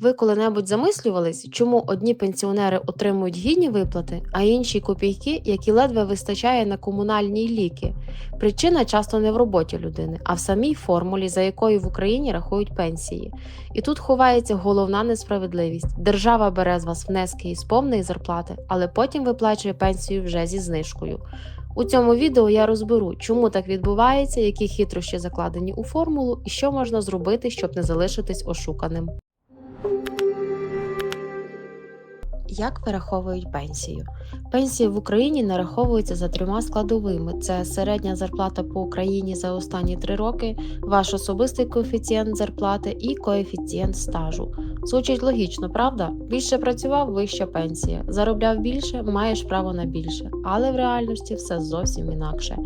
Ви коли-небудь замислювались, чому одні пенсіонери отримують гідні виплати, а інші копійки, які ледве вистачає на комунальні ліки? Причина часто не в роботі людини, а в самій формулі, за якою в Україні рахують пенсії. І тут ховається головна несправедливість. Держава бере з вас внески із повної зарплати, але потім виплачує пенсію вже зі знижкою. У цьому відео я розберу, чому так відбувається, які хитрощі закладені у формулу і що можна зробити, щоб не залишитись ошуканим. Як вираховують пенсію? Пенсії в Україні нараховуються за трьома складовими: це середня зарплата по Україні за останні три роки, ваш особистий коефіцієнт зарплати і коефіцієнт стажу. Звучить логічно, правда? Більше працював вища пенсія, заробляв більше, маєш право на більше. Але в реальності все зовсім інакше.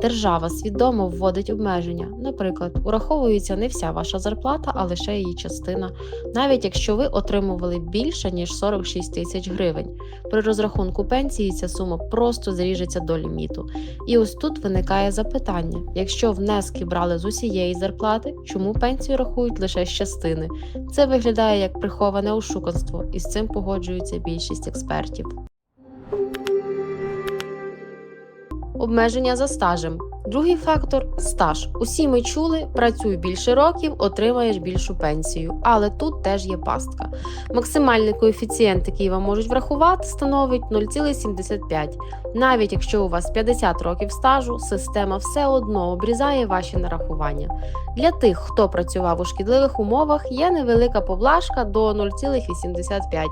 Держава свідомо вводить обмеження. Наприклад, ураховується не вся ваша зарплата, а лише її частина, навіть якщо ви отримували більше ніж 46 тисяч гривень. При розрахунку пенсії ця сума просто зріжеться до ліміту. І ось тут виникає запитання: якщо внески брали з усієї зарплати, чому пенсію рахують лише з частини? Це виглядає як приховане ошуканство, і з цим погоджується більшість експертів. Обмеження за стажем. Другий фактор стаж. Усі ми чули, працюй більше років, отримаєш більшу пенсію. Але тут теж є пастка. Максимальний коефіцієнт, який вам можуть врахувати, становить 0,75. Навіть якщо у вас 50 років стажу, система все одно обрізає ваші нарахування. Для тих, хто працював у шкідливих умовах, є невелика поблажка до 0,85.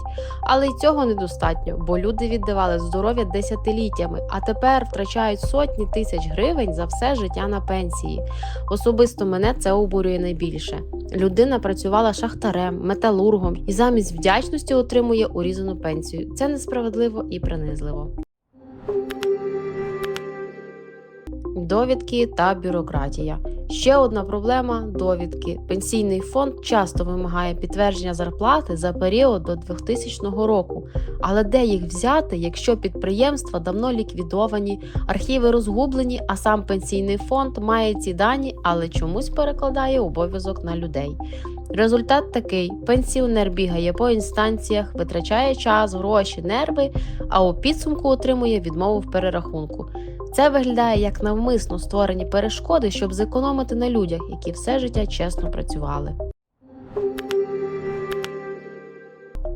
Але й цього недостатньо, бо люди віддавали здоров'я десятиліттями, а тепер втрачають сотні тисяч гривень за все життя на пенсії. Особисто мене це обурює найбільше. Людина працювала шахтарем, металургом і замість вдячності отримує урізану пенсію. Це несправедливо і принизливо. Довідки та бюрократія. Ще одна проблема довідки. Пенсійний фонд часто вимагає підтвердження зарплати за період до 2000 року. Але де їх взяти, якщо підприємства давно ліквідовані, архіви розгублені, а сам пенсійний фонд має ці дані, але чомусь перекладає обов'язок на людей. Результат такий: пенсіонер бігає по інстанціях, витрачає час, гроші, нерви, а у підсумку отримує відмову в перерахунку. Це виглядає як навмисно створені перешкоди, щоб зекономити на людях, які все життя чесно працювали.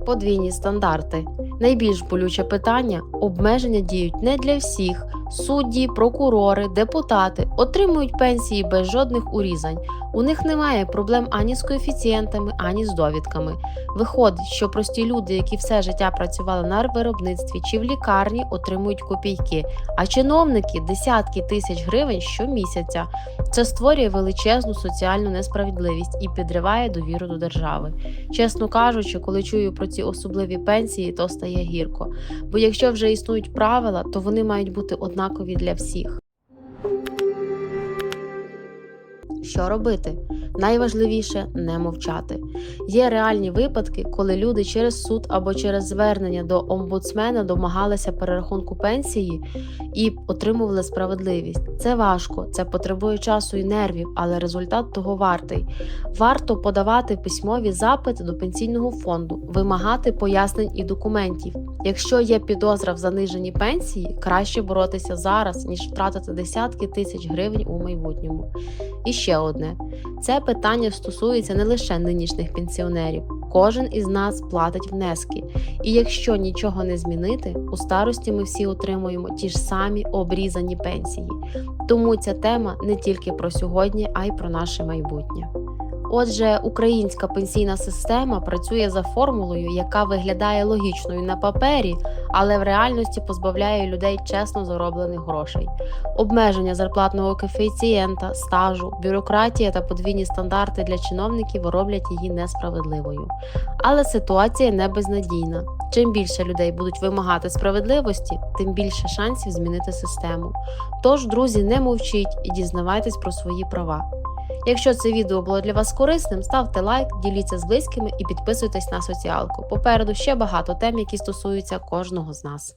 Подвійні стандарти. Найбільш болюче питання обмеження діють не для всіх. Судді, прокурори, депутати отримують пенсії без жодних урізань. У них немає проблем ані з коефіцієнтами, ані з довідками. Виходить, що прості люди, які все життя працювали на виробництві чи в лікарні, отримують копійки, а чиновники десятки тисяч гривень щомісяця. Це створює величезну соціальну несправедливість і підриває довіру до держави. Чесно кажучи, коли чую про ці особливі пенсії, то стає гірко. Бо якщо вже існують правила, то вони мають бути однакові для всіх. Що робити? Найважливіше не мовчати. Є реальні випадки, коли люди через суд або через звернення до омбудсмена домагалися перерахунку пенсії і отримували справедливість. Це важко, це потребує часу і нервів, але результат того вартий. Варто подавати письмові запити до пенсійного фонду, вимагати пояснень і документів. Якщо є підозра в заниженні пенсії, краще боротися зараз, ніж втратити десятки тисяч гривень у майбутньому. І ще одне: це питання стосується не лише нинішніх пенсіонерів. Кожен із нас платить внески. І якщо нічого не змінити, у старості ми всі отримуємо ті ж самі обрізані пенсії. Тому ця тема не тільки про сьогодні, а й про наше майбутнє. Отже, українська пенсійна система працює за формулою, яка виглядає логічною на папері, але в реальності позбавляє людей чесно зароблених грошей. Обмеження зарплатного коефіцієнта, стажу, бюрократія та подвійні стандарти для чиновників роблять її несправедливою. Але ситуація не безнадійна. Чим більше людей будуть вимагати справедливості, тим більше шансів змінити систему. Тож, друзі, не мовчіть і дізнавайтесь про свої права. Якщо це відео було для вас корисним, ставте лайк, діліться з близькими і підписуйтесь на соціалку. Попереду ще багато тем, які стосуються кожного з нас.